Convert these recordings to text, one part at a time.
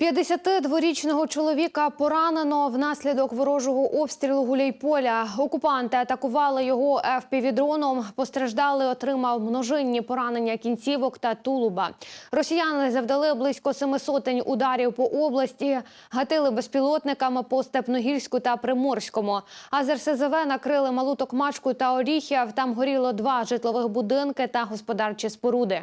52-річного чоловіка поранено внаслідок ворожого обстрілу Гуляйполя. Окупанти атакували його ФПВ-дроном. Постраждалий отримав множинні поранення кінцівок та тулуба. Росіяни завдали близько семи сотень ударів по області, гатили безпілотниками по Степногірську та Приморському. А з РСЗВ накрили малу Токмачку та Оріхів. Там горіло два житлових будинки та господарчі споруди.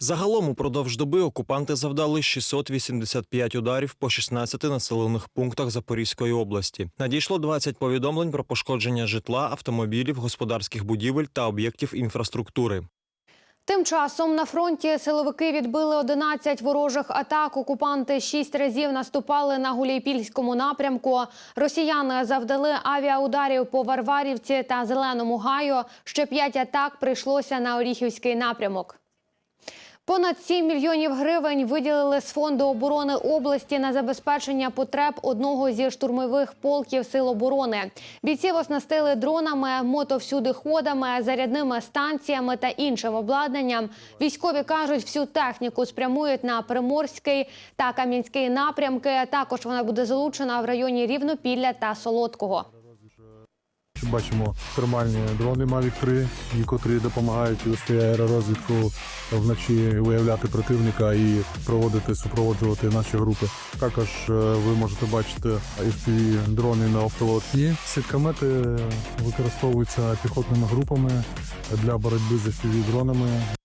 Загалом упродовж доби окупанти завдали 685 ударів по 16 населених пунктах Запорізької області. Надійшло 20 повідомлень про пошкодження житла, автомобілів, господарських будівель та об'єктів інфраструктури. Тим часом на фронті силовики відбили 11 ворожих атак. Окупанти шість разів наступали на Гуляйпільському напрямку. Росіяни завдали авіаударів по Варварівці та Зеленому гаю. Ще п'ять атак прийшлося на Оріхівський напрямок. Понад 7 мільйонів гривень виділили з фонду оборони області на забезпечення потреб одного зі штурмових полків сил оборони. Бійців оснастили дронами, мотовсюдиходами, зарядними станціями та іншим обладнанням. Військові кажуть, всю техніку спрямують на Приморський та Кам'янський напрямки. Також вона буде залучена в районі Рівнопілля та Солодкого. Бачимо термальні дрони Mavic 3, і котрі допомагають вести аеророзвідку вночі, виявляти противника і проводити, супроводжувати наші групи. Також е, ви можете бачити fpv дрони на автолотні. Сіткомети використовуються піхотними групами для боротьби з fpv дронами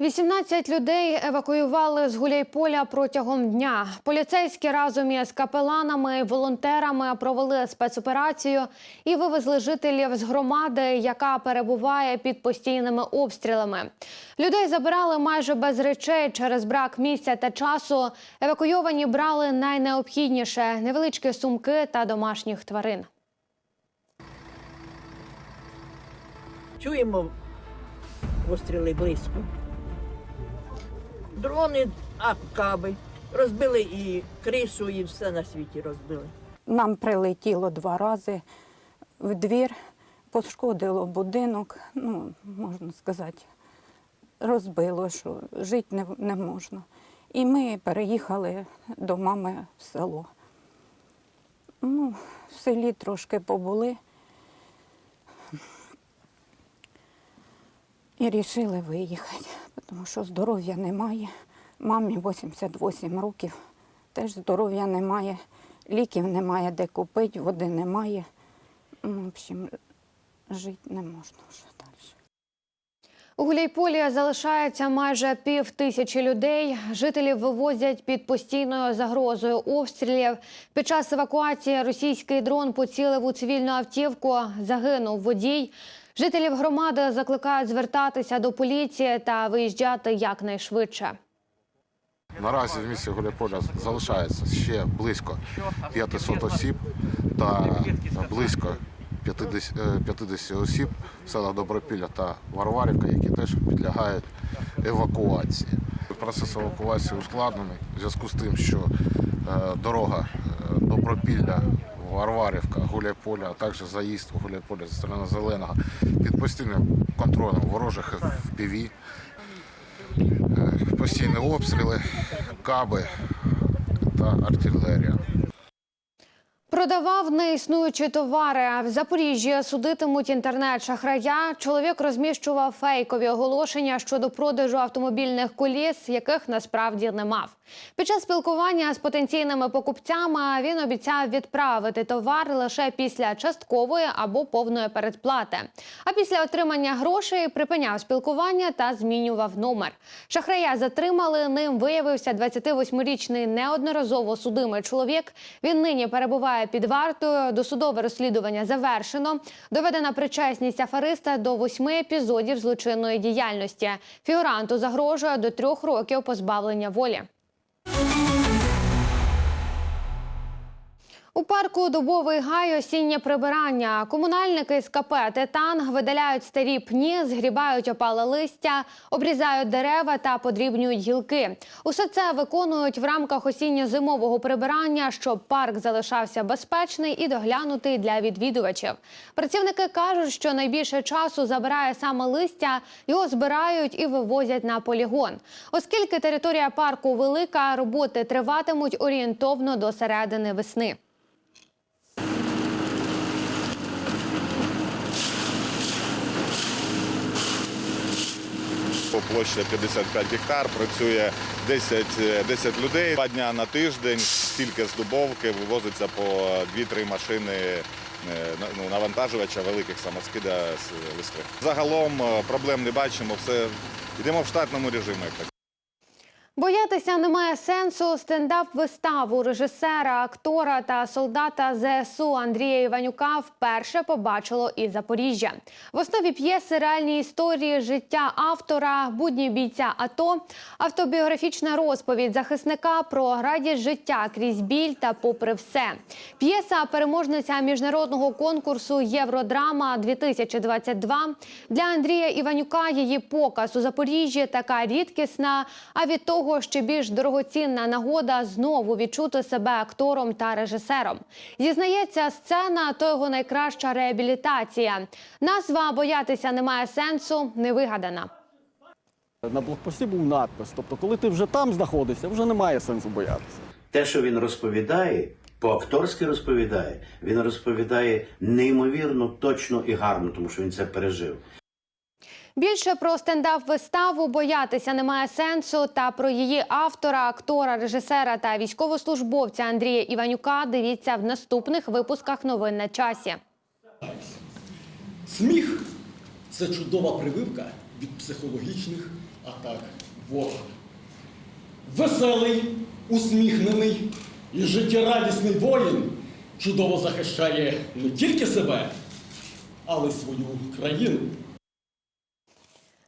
18 людей евакуювали з Гуляйполя протягом дня. Поліцейські разом із капеланами, і волонтерами провели спецоперацію і вивезли жителів з громади, яка перебуває під постійними обстрілами. Людей забирали майже без речей через брак місця та часу. Евакуйовані брали найнеобхідніше невеличкі сумки та домашніх тварин. Чуємо постріли близько. Дрони, каби. Розбили і кришу, і все на світі розбили. Нам прилетіло два рази в двір, пошкодило будинок, ну, можна сказати, розбило, що жити не, не можна. І ми переїхали до мами в село. Ну, в селі трошки побули. І вирішили виїхати, тому що здоров'я немає. Мамі 88 років, теж здоров'я немає, ліків немає де купити, води немає. Ну, в общем, жити не можна вже далі. У Гуляйполі залишається майже пів тисячі людей. Жителів вивозять під постійною загрозою обстрілів. Під час евакуації російський дрон поцілив у цивільну автівку. Загинув водій. Жителів громади закликають звертатися до поліції та виїжджати якнайшвидше. Наразі в місті Гуляйполя залишається ще близько 500 осіб та близько 50, е, 50 осіб в селах Добропілля та Варварівка, які теж підлягають евакуації. Процес евакуації ускладнений в зв'язку з тим, що е, дорога е, Добропілля, Варварівка, Гуляйполя, а також заїзд у Гуляйполя зі сторони Зеленого під постійним контролем ворожих в Піві, постійні обстріли, каби та артилерія. Продавав неіснуючі товари. В Запоріжжі судитимуть інтернет-шахрая. Чоловік розміщував фейкові оголошення щодо продажу автомобільних коліс, яких насправді не мав. Під час спілкування з потенційними покупцями він обіцяв відправити товар лише після часткової або повної передплати. А після отримання грошей припиняв спілкування та змінював номер. Шахрая затримали. Ним виявився 28-річний неодноразово судимий чоловік. Він нині перебуває під вартою. Досудове розслідування завершено. Доведена причесність афериста до восьми епізодів злочинної діяльності. Фігуранту загрожує до трьох років позбавлення волі. У парку Дубовий гай осіннє прибирання. Комунальники з КП Титан видаляють старі пні, згрібають опале листя, обрізають дерева та подрібнюють гілки. Усе це виконують в рамках осінньо-зимового прибирання, щоб парк залишався безпечний і доглянутий для відвідувачів. Працівники кажуть, що найбільше часу забирає саме листя, його збирають і вивозять на полігон. Оскільки територія парку велика, роботи триватимуть орієнтовно до середини весни. Площа 55 гектар, працює 10, е, 10 людей. Два дня на тиждень, стільки з Дубовки вивозиться по 2-3 машини е, ну, навантажувача великих самоскида з листви. Загалом е, проблем не бачимо, все йдемо в штатному режимі. Боятися немає сенсу. Стендап-виставу режисера, актора та солдата ЗСУ Андрія Іванюка вперше побачило і Запоріжжя. В основі п'єси реальні історії життя автора, будні бійця АТО, автобіографічна розповідь захисника про радість життя крізь біль та попри все. П'єса переможниця міжнародного конкурсу Євродрама 2022 Для Андрія Іванюка її показ у Запоріжжі така рідкісна. А від того ще більш дорогоцінна нагода знову відчути себе актором та режисером. Зізнається, сцена то його найкраща реабілітація. Назва боятися немає сенсу, не вигадана. На блокпості був надпис. Тобто, коли ти вже там знаходишся, вже немає сенсу боятися. Те, що він розповідає, по-акторськи розповідає, він розповідає неймовірно точно і гарно, тому що він це пережив. Більше про стендап-виставу боятися немає сенсу. Та про її автора, актора, режисера та військовослужбовця Андрія Іванюка дивіться в наступних випусках новин на часі. Сміх це чудова прививка від психологічних атак ворога. Веселий, усміхнений і життєрадісний воїн чудово захищає не тільки себе, але й свою країну.